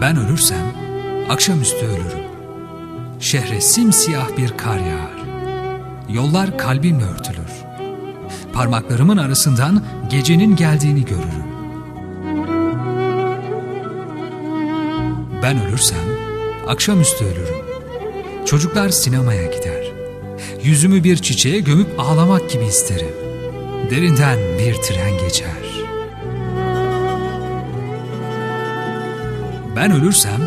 Ben ölürsem akşamüstü ölürüm. Şehre simsiyah bir kar yağar. Yollar kalbimle örtülür. Parmaklarımın arasından gecenin geldiğini görürüm. Ben ölürsem akşamüstü ölürüm. Çocuklar sinemaya gider. Yüzümü bir çiçeğe gömüp ağlamak gibi isterim. Derinden bir tren geçer. Ben ölürsem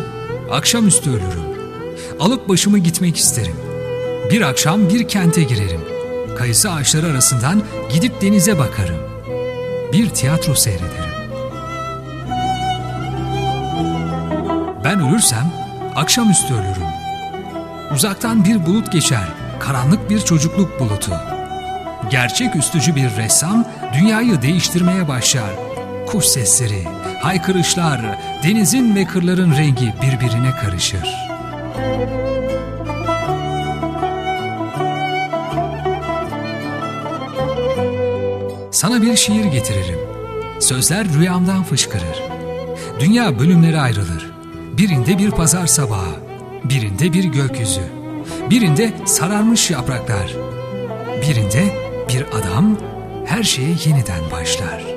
akşamüstü ölürüm. Alıp başımı gitmek isterim. Bir akşam bir kente girerim. Kayısı ağaçları arasından gidip denize bakarım. Bir tiyatro seyrederim. Ben ölürsem akşamüstü ölürüm. Uzaktan bir bulut geçer, karanlık bir çocukluk bulutu. Gerçek üstücü bir ressam dünyayı değiştirmeye başlar. Kuş sesleri, haykırışlar, denizin ve kırların rengi birbirine karışır. Sana bir şiir getiririm. Sözler rüyamdan fışkırır. Dünya bölümlere ayrılır. Birinde bir pazar sabahı, birinde bir gökyüzü, birinde sararmış yapraklar, birinde bir adam her şeye yeniden başlar.